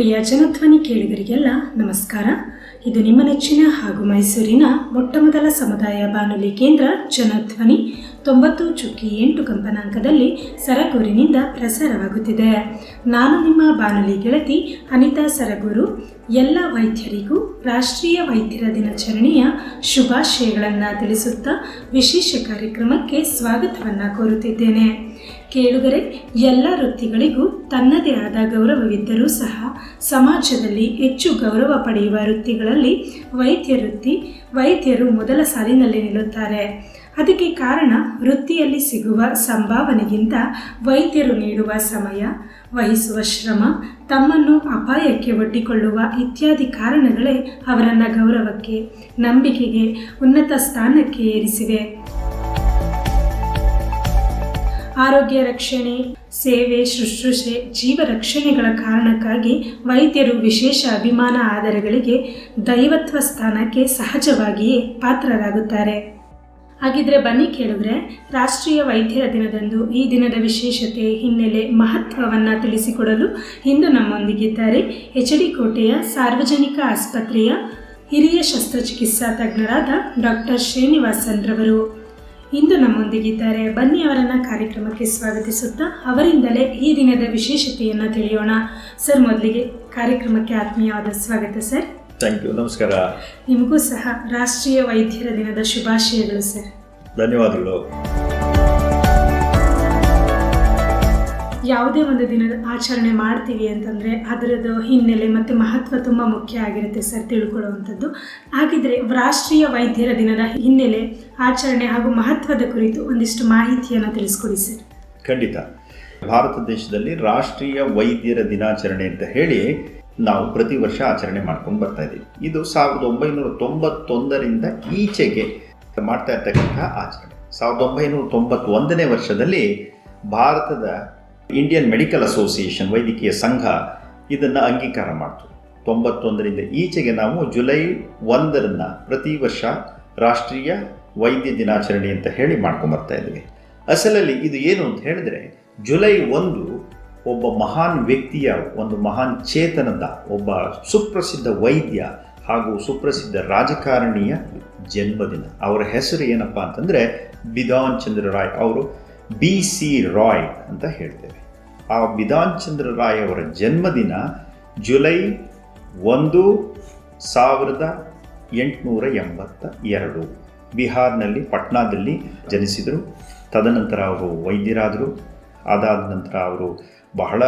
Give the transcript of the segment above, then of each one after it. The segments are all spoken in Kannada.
ಪ್ರಿಯ ಜನಧ್ವನಿ ಕೇಳಿದರಿಗೆಲ್ಲ ನಮಸ್ಕಾರ. ಇದು ನಿಮ್ಮ ನೆಚ್ಚಿನ ಹಾಗೂ ಮೈಸೂರಿನ ಮೊಟ್ಟಮೊದಲ ಸಮುದಾಯ ಬಾನುಲಿ ಕೇಂದ್ರ ಜನಧ್ವನಿ ತೊಂಬತ್ತು ಚುಕ್ಕಿ ಎಂಟು ಕಂಪನಾಂಕದಲ್ಲಿ ಸರಗೂರಿನಿಂದ ಪ್ರಸಾರವಾಗುತ್ತಿದೆ. ನಾನು ನಿಮ್ಮ ಬಾನುಲಿ ಗೆಳತಿ ಅನಿತಾ ಸರಗೂರು. ಎಲ್ಲ ವೈದ್ಯರಿಗೂ ರಾಷ್ಟ್ರೀಯ ವೈದ್ಯರ ದಿನಾಚರಣೆಯ ಶುಭಾಶಯಗಳನ್ನು ತಿಳಿಸುತ್ತಾ ವಿಶೇಷ ಕಾರ್ಯಕ್ರಮಕ್ಕೆ ಸ್ವಾಗತವನ್ನು ಕೋರುತ್ತಿದ್ದೇನೆ. ಕೇಳುಗರೆ, ಎಲ್ಲ ವೃತ್ತಿಗಳಿಗೂ ತನ್ನದೇ ಆದ ಗೌರವವಿದ್ದರೂ ಸಹ ಸಮಾಜದಲ್ಲಿ ಹೆಚ್ಚು ಗೌರವ ಪಡೆಯುವ ವೃತ್ತಿಗಳಲ್ಲಿ ವೈದ್ಯ ವೃತ್ತಿ, ವೈದ್ಯರು ಮೊದಲ ಸಾಲಿನಲ್ಲಿ ನಿಲ್ಲುತ್ತಾರೆ. ಅದಕ್ಕೆ ಕಾರಣ ವೃತ್ತಿಯಲ್ಲಿ ಸಿಗುವ ಸಂಭಾವನೆಗಿಂತ ವೈದ್ಯರು ನೀಡುವ ಸಮಯ, ವಹಿಸುವ ಶ್ರಮ, ತಮ್ಮನ್ನು ಅಪಾಯಕ್ಕೆ ಒಡ್ಡಿಕೊಳ್ಳುವ ಇತ್ಯಾದಿ ಕಾರಣಗಳೇ ಅವರನ್ನು ಗೌರವಕ್ಕೆ, ನಂಬಿಕೆಗೆ ಉನ್ನತ ಸ್ಥಾನಕ್ಕೆ ಏರಿಸಿವೆ. ಆರೋಗ್ಯ ರಕ್ಷಣೆ, ಸೇವೆ, ಶುಶ್ರೂಷೆ, ಜೀವ ರಕ್ಷಣೆಗಳ ಕಾರಣಕ್ಕಾಗಿ ವೈದ್ಯರು ವಿಶೇಷ ಅಭಿಮಾನ ಆಧಾರಗಳಿಗೆ ದೈವತ್ವ ಸ್ಥಾನಕ್ಕೆ ಸಹಜವಾಗಿಯೇ ಪಾತ್ರರಾಗುತ್ತಾರೆ. ಹಾಗಿದ್ರೆ ಬನ್ನಿ ಕೇಳಿದ್ರೆ, ರಾಷ್ಟ್ರೀಯ ವೈದ್ಯರ ದಿನದಂದು ಈ ದಿನದ ವಿಶೇಷತೆ, ಹಿನ್ನೆಲೆ ಮಹತ್ವವನ್ನು ತಿಳಿಸಿಕೊಡಲು ಇಂದು ನಮ್ಮೊಂದಿಗಿದ್ದಾರೆ ಎಚ್ ಡಿ ಕೋಟೆಯ ಸಾರ್ವಜನಿಕ ಆಸ್ಪತ್ರೆಯ ಹಿರಿಯ ಶಸ್ತ್ರಚಿಕಿತ್ಸಾ ತಜ್ಞರಾದ ಡಾಕ್ಟರ್ ಶ್ರೀನಿವಾಸನ್ ರವರು. ಇಂದು ನಮ್ಮೊಂದಿಗಿದ್ದಾರೆ ಬನ್ನಿ ಅವರನ್ನ ಕಾರ್ಯಕ್ರಮಕ್ಕೆ ಸ್ವಾಗತಿಸುತ್ತಾ ಅವರಿಂದಲೇ ಈ ದಿನದ ವಿಶೇಷತೆಯನ್ನು ತಿಳಿಯೋಣ. ಸರ್ ಮೊದಲಿಗೆ ಕಾರ್ಯಕ್ರಮಕ್ಕೆ ಆತ್ಮೀಯವಾದ ಸ್ವಾಗತ ಸರ್. ಥ್ಯಾಂಕ್ ಯು ನಮಸ್ಕಾರ. ನಿಮಗೂ ಸಹ ರಾಷ್ಟ್ರೀಯ ವೈದ್ಯರ ದಿನದ ಶುಭಾಶಯಗಳು ಸರ್. ಧನ್ಯವಾದಗಳು. ಯಾವುದೇ ಒಂದು ದಿನದ ಆಚರಣೆ ಮಾಡ್ತೀವಿ ಅಂತಂದರೆ ಅದರದ್ದು ಹಿನ್ನೆಲೆ ಮತ್ತು ಮಹತ್ವ ತುಂಬ ಮುಖ್ಯ ಆಗಿರುತ್ತೆ ಸರ್ ತಿಳ್ಕೊಳ್ಳುವಂಥದ್ದು. ಹಾಗಿದ್ರೆ ರಾಷ್ಟ್ರೀಯ ವೈದ್ಯರ ದಿನದ ಹಿನ್ನೆಲೆ ಆಚರಣೆ ಹಾಗೂ ಮಹತ್ವದ ಕುರಿತು ಒಂದಿಷ್ಟು ಮಾಹಿತಿಯನ್ನು ತಿಳಿಸ್ಕೊಡಿ ಸರ್. ಖಂಡಿತ. ಭಾರತ ದೇಶದಲ್ಲಿ ರಾಷ್ಟ್ರೀಯ ವೈದ್ಯರ ದಿನಾಚರಣೆ ಅಂತ ಹೇಳಿ ನಾವು ಪ್ರತಿ ವರ್ಷ ಆಚರಣೆ ಮಾಡ್ಕೊಂಡು ಬರ್ತಾ ಇದ್ದೀವಿ. ಇದು ಸಾವಿರದ ಒಂಬೈನೂರ ತೊಂಬತ್ತೊಂದರಿಂದ ಈಚೆಗೆ ಮಾಡ್ತಾ ಇರ್ತಕ್ಕಂಥ ಆಚರಣೆ. ಸಾವಿರದ ಒಂಬೈನೂರ ತೊಂಬತ್ತೊಂದನೇ ವರ್ಷದಲ್ಲಿ ಭಾರತದ ಇಂಡಿಯನ್ ಮೆಡಿಕಲ್ ಅಸೋಸಿಯೇಷನ್ ವೈದ್ಯಕೀಯ ಸಂಘ ಇದನ್ನು ಅಂಗೀಕಾರ ಮಾಡ್ತು. ತೊಂಬತ್ತೊಂದರಿಂದ ಈಚೆಗೆ ನಾವು ಜುಲೈ ಒಂದರನ್ನು ಪ್ರತಿ ವರ್ಷ ರಾಷ್ಟ್ರೀಯ ವೈದ್ಯ ದಿನಾಚರಣೆ ಅಂತ ಹೇಳಿ ಮಾಡ್ಕೊಂಬರ್ತಾ ಇದ್ದೀವಿ ಅಸಲಲ್ಲಿ ಇದು ಏನು ಅಂತ ಹೇಳಿದ್ರೆ, ಜುಲೈ ಒಂದು ಒಬ್ಬ ಮಹಾನ್ ವ್ಯಕ್ತಿಯ ಒಂದು ಮಹಾನ್ ಚೇತನದ ಒಬ್ಬ ಸುಪ್ರಸಿದ್ಧ ವೈದ್ಯ ಹಾಗೂ ಸುಪ್ರಸಿದ್ಧ ರಾಜಕಾರಣಿಯ ಜನ್ಮದಿನ. ಅವರ ಹೆಸರು ಏನಪ್ಪ ಅಂತಂದರೆ ಬಿದಾನ್ ಚಂದ್ರ ರಾಯ್. ಅವರು ಬಿ ಸಿ ರಾಯ್ ಅಂತ ಹೇಳ್ತೇವೆ. ಆ ಬಿಧಾನ್ ಚಂದ್ರ ರಾಯ್ ಅವರ ಜನ್ಮದಿನ ಜುಲೈ ಒಂದು ಸಾವಿರದ ಎಂಟುನೂರ ಎಂಬತ್ತ ಎರಡು. ಬಿಹಾರ್ನಲ್ಲಿ, ಪಟ್ನಾದಲ್ಲಿ ಜನಿಸಿದರು. ತದನಂತರ ಅವರು ವೈದ್ಯರಾದರು. ಅದಾದ ನಂತರ ಅವರು ಬಹಳ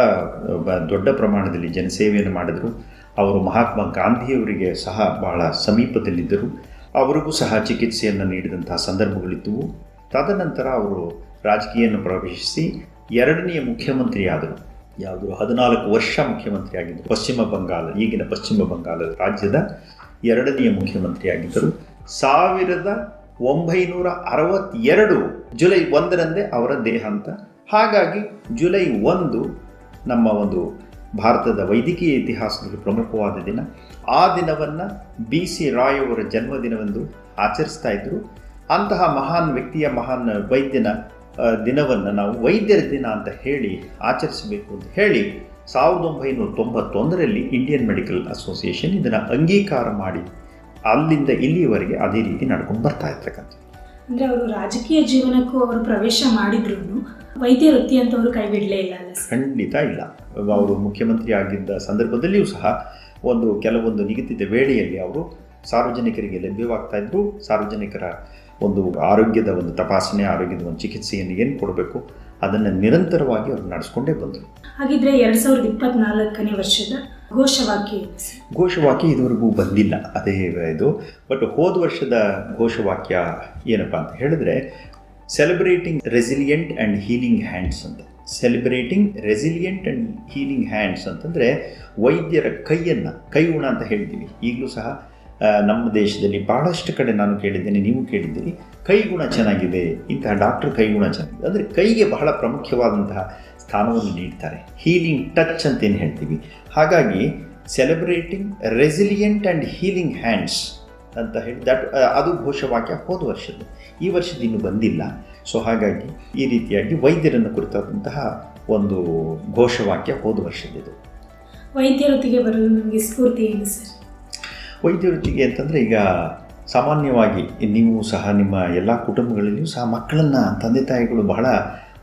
ದೊಡ್ಡ ಪ್ರಮಾಣದಲ್ಲಿ ಜನಸೇವೆಯನ್ನು ಮಾಡಿದರು. ಅವರು ಮಹಾತ್ಮ ಗಾಂಧಿಯವರಿಗೆ ಸಹ ಬಹಳ ಸಮೀಪದಲ್ಲಿದ್ದರು. ಅವರಿಗೂ ಸಹ ಚಿಕಿತ್ಸೆಯನ್ನು ನೀಡಿದಂತಹ ಸಂದರ್ಭಗಳಿದ್ದವು. ತದನಂತರ ಅವರು ರಾಜಕೀಯವನ್ನು ಪ್ರವೇಶಿಸಿ ಎರಡನೆಯ ಮುಖ್ಯಮಂತ್ರಿಯಾದರು. ಯಾವುದು? ಹದಿನಾಲ್ಕು ವರ್ಷ ಮುಖ್ಯಮಂತ್ರಿಯಾಗಿದ್ದರು. ಪಶ್ಚಿಮ ಬಂಗಾಳ, ಈಗಿನ ಪಶ್ಚಿಮ ಬಂಗಾಳ ರಾಜ್ಯದ ಎರಡನೆಯ ಮುಖ್ಯಮಂತ್ರಿಯಾಗಿದ್ದರು. ಸಾವಿರದ ಒಂಬೈನೂರ ಅರವತ್ತೆರಡು ಜುಲೈ ಒಂದರಂದೇ ಅವರ ದೇಹಾಂತ. ಹಾಗಾಗಿ ಜುಲೈ ಒಂದು ನಮ್ಮ ಒಂದು ಭಾರತದ ವೈದ್ಯಕೀಯ ಇತಿಹಾಸದಲ್ಲಿ ಪ್ರಮುಖವಾದ ದಿನ. ಆ ದಿನವನ್ನು ಬಿ ಸಿ ರಾಯ್ ಅವರ ಜನ್ಮದಿನವೆಂದು ಆಚರಿಸ್ತಾ ಇದ್ದರು ಅಂತಹ ಮಹಾನ್ ವ್ಯಕ್ತಿಯ ಮಹಾನ್ ವೈದ್ಯನ ದಿನವನ್ನು ನಾವು ವೈದ್ಯರ ದಿನ ಅಂತ ಹೇಳಿ ಆಚರಿಸಬೇಕು ಅಂತ ಹೇಳಿ ಸಾವಿರದ ಒಂಬೈನೂರ ತೊಂಬತ್ತೊಂದರಲ್ಲಿ ಇಂಡಿಯನ್ ಮೆಡಿಕಲ್ ಅಸೋಸಿಯೇಷನ್ ಇದನ್ನು ಅಂಗೀಕಾರ ಮಾಡಿ ಅಲ್ಲಿಂದ ಇಲ್ಲಿಯವರೆಗೆ ಅದೇ ರೀತಿ ನಡ್ಕೊಂಡು ಬರ್ತಾ ಇರ್ತಕ್ಕಂಥ ಅಂದರೆ ಅವರು ರಾಜಕೀಯ ಜೀವನಕ್ಕೂ ಅವರು ಪ್ರವೇಶ ಮಾಡಿದ್ರು ವೈದ್ಯ ವೃತ್ತಿ ಅಂತ ಅವರು ಕೈ ಬಿಡಲೇ ಇಲ್ಲ ಖಂಡಿತ ಇಲ್ಲ. ಅವರು ಮುಖ್ಯಮಂತ್ರಿ ಆಗಿದ್ದ ಸಂದರ್ಭದಲ್ಲಿಯೂ ಸಹ ಒಂದು ಕೆಲವೊಂದು ನಿಗದಿತ ವೇಳೆಯಲ್ಲಿ ಅವರು ಸಾರ್ವಜನಿಕರಿಗೆ ಲಭ್ಯವಾಗ್ತಾ ಇದ್ದರು ಸಾರ್ವಜನಿಕರ ಒಂದು ಆರೋಗ್ಯದ ಒಂದು ತಪಾಸಣೆ ಆರೋಗ್ಯದ ಒಂದು ಚಿಕಿತ್ಸೆಯನ್ನು ಏನು ಕೊಡಬೇಕು ಅದನ್ನು ನಿರಂತರವಾಗಿ ಅವರು ನಡೆಸ್ಕೊಂಡೇ ಬಂದರು. ಹಾಗಿದ್ರೆ ಎರಡು ಸಾವಿರದ ಇಪ್ಪತ್ನಾಲ್ಕನೇ ವರ್ಷದ ಘೋಷವಾಕ್ಯ ಘೋಷವಾಕ್ಯ ಇದುವರೆಗೂ ಬಂದಿಲ್ಲ ಅದೇ ಇದು. ಬಟ್ ಹೋದ ವರ್ಷದ ಘೋಷವಾಕ್ಯ ಏನಪ್ಪ ಅಂತ ಹೇಳಿದ್ರೆ celebrating resilient and healing hands ಅಂತ. Celebrating resilient and healing hands ಅಂತಂದರೆ ವೈದ್ಯರ ಕೈಯನ್ನು ಕೈ ಉಣ ಅಂತ ಹೇಳ್ತೀವಿ ಈಗಲೂ ಸಹ ನಮ್ಮ ದೇಶದಲ್ಲಿ ಭಾಳಷ್ಟು ಕಡೆ ನಾನು ಕೇಳಿದ್ದೇನೆ, ನೀವು ಕೇಳಿದ್ದೀರಿ. ಕೈಗುಣ ಚೆನ್ನಾಗಿದೆ, ಇಂತಹ ಡಾಕ್ಟರ್ ಕೈಗುಣ ಚೆನ್ನಾಗಿದೆ. ಅಂದರೆ ಕೈಗೆ ಬಹಳ ಪ್ರಮುಖವಾದಂತಹ ಸ್ಥಾನವನ್ನು ನೀಡ್ತಾರೆ. ಹೀಲಿಂಗ್ ಟಚ್ ಅಂತ ಏನು ಹೇಳ್ತೀವಿ. ಹಾಗಾಗಿ celebrating resilient and healing hands ಅಂತ ಹೇಳಿ, ದಟ್ ಅದು ಘೋಷವಾಕ್ಯ ಹೋದ ವರ್ಷದ್ದು. ಈ ವರ್ಷದ ಇನ್ನೂ ಬಂದಿಲ್ಲ. ಸೊ ಹಾಗಾಗಿ ಈ ರೀತಿಯಾಗಿ ವೈದ್ಯರನ್ನು ಕುರಿತಾದಂತಹ ಒಂದು ಘೋಷವಾಕ್ಯ ಹೋದ ವರ್ಷದಿದು ವೈದ್ಯರೊತ್ತಿಗೆ ಬರಲು ನಮಗೆ ಸ್ಫೂರ್ತಿ ಏನು ಸರ್? ವೈದ್ಯ ವೃತ್ತಿಗೆ ಅಂತಂದರೆ ಈಗ ಸಾಮಾನ್ಯವಾಗಿ ನೀವು ಸಹ ನಿಮ್ಮ ಎಲ್ಲ ಕುಟುಂಬಗಳಲ್ಲಿಯೂ ಸಹ ಮಕ್ಕಳನ್ನು ತಂದೆ ತಾಯಿಗಳು ಬಹಳ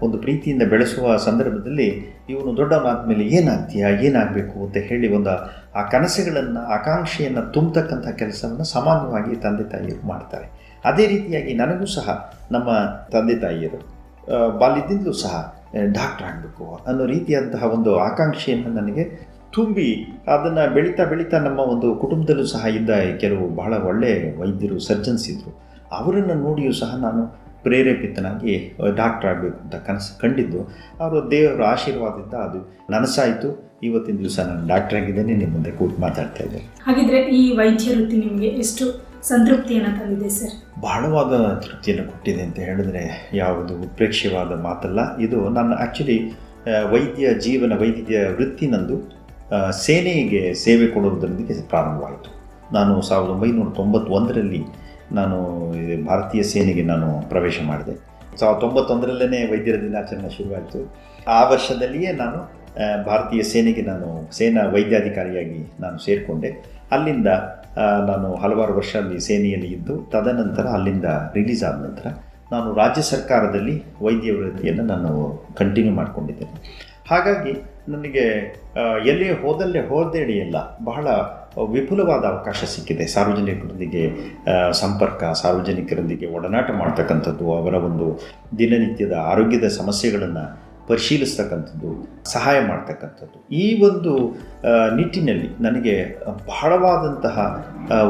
ಒಂದು ಪ್ರೀತಿಯಿಂದ ಬೆಳೆಸುವ ಸಂದರ್ಭದಲ್ಲಿ ಇವನು ದೊಡ್ಡವನಾದ ಮೇಲೆ ಏನಾಗ್ತೀಯಾ, ಏನಾಗಬೇಕು ಅಂತ ಹೇಳಿ ಒಂದು ಆ ಕನಸುಗಳನ್ನು, ಆಕಾಂಕ್ಷೆಯನ್ನು ತುಂಬತಕ್ಕಂಥ ಕೆಲಸವನ್ನು ಸಾಮಾನ್ಯವಾಗಿ ತಂದೆ ತಾಯಿಯರು ಮಾಡ್ತಾರೆ. ಅದೇ ರೀತಿಯಾಗಿ ನನಗೂ ಸಹ ನಮ್ಮ ತಂದೆ ತಾಯಿಯರು ಬಾಲ್ಯದಿಂದಲೂ ಸಹ ಡಾಕ್ಟ್ರ್ ಆಗಬೇಕು ಅನ್ನೋ ರೀತಿಯಂತಹ ಒಂದು ಆಕಾಂಕ್ಷೆಯನ್ನು ನನಗೆ ತುಂಬಿ ಅದನ್ನು ಬೆಳೀತಾ ಬೆಳೀತಾ ನಮ್ಮ ಒಂದು ಕುಟುಂಬದಲ್ಲೂ ಸಹ ಇದ್ದ ಕೆಲವು ಬಹಳ ಒಳ್ಳೆಯ ವೈದ್ಯರು ಸರ್ಜನ್ಸ್ ಇದ್ದರು ಅವರನ್ನು ನೋಡಿಯೂ ಸಹ ನಾನು ಪ್ರೇರೇಪಿತನಾಗಿ ಡಾಕ್ಟರ್ ಆಗಬೇಕು ಅಂತ ಕನಸು ಕಂಡಿದ್ದು. ಅವರು ದೇವರ ಆಶೀರ್ವಾದದಿಂದ ಅದು ನನಸಾಯಿತು. ಇವತ್ತಿನ ದಿವಸ ನಾನು ಡಾಕ್ಟರ್ ಆಗಿದ್ದೇನೆ ನಿಮ್ಮ ಮುಂದೆ ಕೂತು ಮಾತಾಡ್ತಾ ಇದ್ದೇನೆ. ಹಾಗಿದ್ರೆ ಈ ವೈದ್ಯ ವೃತ್ತಿ ನಿಮಗೆ ಎಷ್ಟು ಸಂತೃಪ್ತಿಯನ್ನು ತಂದಿದೆ ಸರ್? ಬಹಳವಾದ ತೃಪ್ತಿಯನ್ನು ಕೊಟ್ಟಿದೆ ಅಂತ ಹೇಳಿದ್ರೆ ಯಾವುದು ಉಪ್ರೇಕ್ಷವಾದ ಮಾತಲ್ಲ. ಇದು ನನ್ನ ಆ್ಯಕ್ಚುಲಿ ವೈದ್ಯ ಜೀವನ ವೈದ್ಯ ವೃತ್ತಿ ನಂದು ಆ, ಸೇನೆಗೆ ಸೇವೆ ಕೊಡುವುದರೊಂದಿಗೆ ಪ್ರಾರಂಭವಾಯಿತು. ನಾನು ಸಾವಿರದ ಒಂಬೈನೂರ ತೊಂಬತ್ತೊಂದರಲ್ಲಿ ನಾನು ಭಾರತೀಯ ಸೇನೆಗೆ ನಾನು ಪ್ರವೇಶ ಮಾಡಿದೆ. ಸಾವಿರದ ತೊಂಬತ್ತೊಂದರಲ್ಲೇ ವೈದ್ಯರ ದಿನಾಚರಣೆ ಶುರುವಾಯಿತು. ಆ ವರ್ಷದಲ್ಲಿಯೇ ನಾನು ಭಾರತೀಯ ಸೇನೆಗೆ ನಾನು ಸೇನಾ ವೈದ್ಯಾಧಿಕಾರಿಯಾಗಿ ನಾನು ಸೇರಿಕೊಂಡೆ. ಅಲ್ಲಿಂದ ನಾನು ಹಲವಾರು ವರ್ಷ ಅಲ್ಲಿ ಸೇನೆಯಲ್ಲಿ ಇದ್ದು, ತದನಂತರ ಅಲ್ಲಿಂದ ರಿಲೀಸ್ ಆದ ನಂತರ ನಾನು ರಾಜ್ಯ ಸರ್ಕಾರದಲ್ಲಿ ವೈದ್ಯ ವೃತ್ತಿಯನ್ನು ನಾನು ಕಂಟಿನ್ಯೂ ಮಾಡಿಕೊಂಡಿದ್ದೇನೆ. ಹಾಗಾಗಿ ನನಗೆ ಎಲ್ಲಿ ಹೋದಲ್ಲೇ ಹೋದೇಡಿಯಲ್ಲ ಬಹಳ ವಿಪುಲವಾದ ಅವಕಾಶ ಸಿಕ್ಕಿದೆ. ಸಾರ್ವಜನಿಕರೊಂದಿಗೆ ಸಂಪರ್ಕ, ಸಾರ್ವಜನಿಕರೊಂದಿಗೆ ಒಡನಾಟ ಮಾಡ್ತಕ್ಕಂಥದ್ದು, ಅವರ ಒಂದು ದಿನನಿತ್ಯದ ಆರೋಗ್ಯದ ಸಮಸ್ಯೆಗಳನ್ನು ಪರಿಶೀಲಿಸ್ತಕ್ಕಂಥದ್ದು, ಸಹಾಯ ಮಾಡ್ತಕ್ಕಂಥದ್ದು. ಈ ಒಂದು ನಿಟ್ಟಿನಲ್ಲಿ ನನಗೆ ಬಹಳವಾದಂತಹ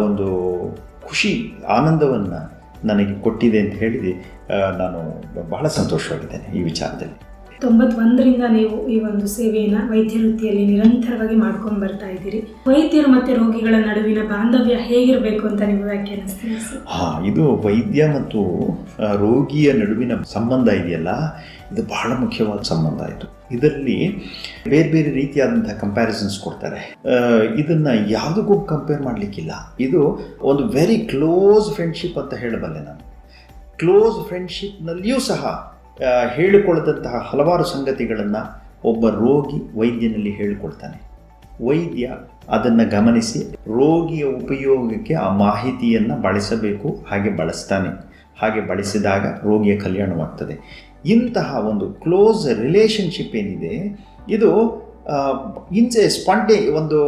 ಒಂದು ಖುಷಿ, ಆನಂದವನ್ನು ನನಗೆ ಕೊಟ್ಟಿದೆ ಅಂತ ಹೇಳಿದೆ. ನಾನು ಬಹಳ ಸಂತೋಷವಾಗಿದ್ದೇನೆ ಈ ವಿಚಾರದಲ್ಲಿ. ತೊಂಬತ್ತೊಂದರಿಂದ ನೀವು ಈ ಒಂದು ಸೇವೆಯನ್ನು ವೈದ್ಯ ವೃತ್ತಿಯಲ್ಲಿ ನಿರಂತರವಾಗಿ ಮಾಡ್ಕೊಂಡು ಬರ್ತಾ ಇದ್ದೀರಿ. ವೈದ್ಯರು ಮತ್ತು ರೋಗಿಗಳ ನಡುವಿನ ಬಾಂಧವ್ಯ ಹೇಗಿರಬೇಕು ಅಂತ ನೀವು ವ್ಯಾಖ್ಯಾನಿಸ್ತೀರಿ ಹಾ, ಇದು ವೈದ್ಯ ಮತ್ತು ರೋಗಿಯ ನಡುವಿನ ಸಂಬಂಧ ಇದೆಯಲ್ಲ? ಇದು ಬಹಳ ಮುಖ್ಯವಾದ ಸಂಬಂಧ ಆಯಿತು. ಇದರಲ್ಲಿ ಬೇರೆ ಬೇರೆ ರೀತಿಯಾದಂಥ ಕಂಪ್ಯಾರಿಸನ್ಸ್ ಕೊಡ್ತಾರೆ. ಇದನ್ನು ಯಾವುದಕ್ಕೂ ಕಂಪೇರ್ ಮಾಡಲಿಕ್ಕಿಲ್ಲ. ಇದು ಒಂದು ವೆರಿ ಕ್ಲೋಸ್ ಫ್ರೆಂಡ್ಶಿಪ್ ಅಂತ ಹೇಳಬಲ್ಲೆ ನಾನು. ಕ್ಲೋಸ್ ಫ್ರೆಂಡ್ಶಿಪ್ನಲ್ಲಿಯೂ ಸಹ ಹೇಳಿಕೊಳ್ಳದಂತಹ ಹಲವಾರು ಸಂಗತಿಗಳನ್ನು ಒಬ್ಬ ರೋಗಿ ವೈದ್ಯನಲ್ಲಿ ಹೇಳಿಕೊಳ್ತಾನೆ ವೈದ್ಯ ಅದನ್ನು ಗಮನಿಸಿ ರೋಗಿಯ ಉಪಯೋಗಕ್ಕೆ ಆ ಮಾಹಿತಿಯನ್ನು ಬಳಸಬೇಕು, ಹಾಗೆ ಬಳಸ್ತಾನೆ. ಹಾಗೆ ಬಳಸಿದಾಗ ರೋಗಿಯ ಕಲ್ಯಾಣವಾಗ್ತದೆ. ಇಂತಹ ಒಂದು ಕ್ಲೋಸ್ ರಿಲೇಷನ್ಶಿಪ್ ಏನಿದೆ, ಇದು ಇಂಚೆ ಸ್ಪಾಂಟೆ ಒಂದು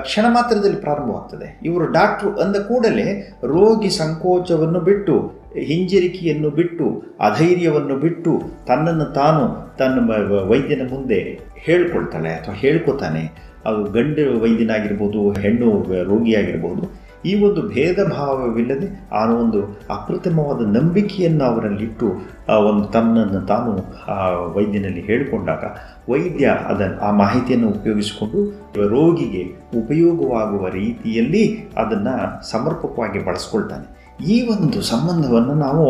ಕ್ಷಣ ಮಾತ್ರದಲ್ಲಿ ಪ್ರಾರಂಭವಾಗ್ತದೆ. ಇವರು ಡಾಕ್ಟ್ರು ಅಂದ ಕೂಡಲೇ ರೋಗಿ ಸಂಕೋಚವನ್ನು ಬಿಟ್ಟು, ಹಿಂಜರಿಕೆಯನ್ನು ಬಿಟ್ಟು, ಅಧೈರ್ಯವನ್ನು ಬಿಟ್ಟು ತನ್ನನ್ನು ತಾನು ತನ್ನ ವೈದ್ಯನ ಮುಂದೆ ಹೇಳ್ಕೊಳ್ತಾಳೆ ಅಥವಾ ಹೇಳ್ಕೊತಾನೆ. ಅದು ಗಂಡು ವೈದ್ಯನಾಗಿರ್ಬೋದು, ಹೆಣ್ಣು ರೋಗಿಯಾಗಿರ್ಬೋದು. ಈ ಒಂದು ಭೇದ ಭಾವವಿಲ್ಲದೆ ಆ ಒಂದು ಅಪ್ರತಿಮವಾದ ನಂಬಿಕೆಯನ್ನು ಅವರಲ್ಲಿಟ್ಟು ಆ ಒಂದು ತನ್ನನ್ನು ತಾನು, ಆ ವೈದ್ಯನಲ್ಲಿ ಹೇಳಿಕೊಂಡಾಗ ವೈದ್ಯ ಅದನ್ನು ಆ ಮಾಹಿತಿಯನ್ನು ಉಪಯೋಗಿಸಿಕೊಂಡು ರೋಗಿಗೆ ಉಪಯೋಗವಾಗುವ ರೀತಿಯಲ್ಲಿ ಅದನ್ನು ಸಮರ್ಪಕವಾಗಿ ಬಳಸ್ಕೊಳ್ತಾನೆ. ಈ ಒಂದು ಸಂಬಂಧವನ್ನು ನಾವು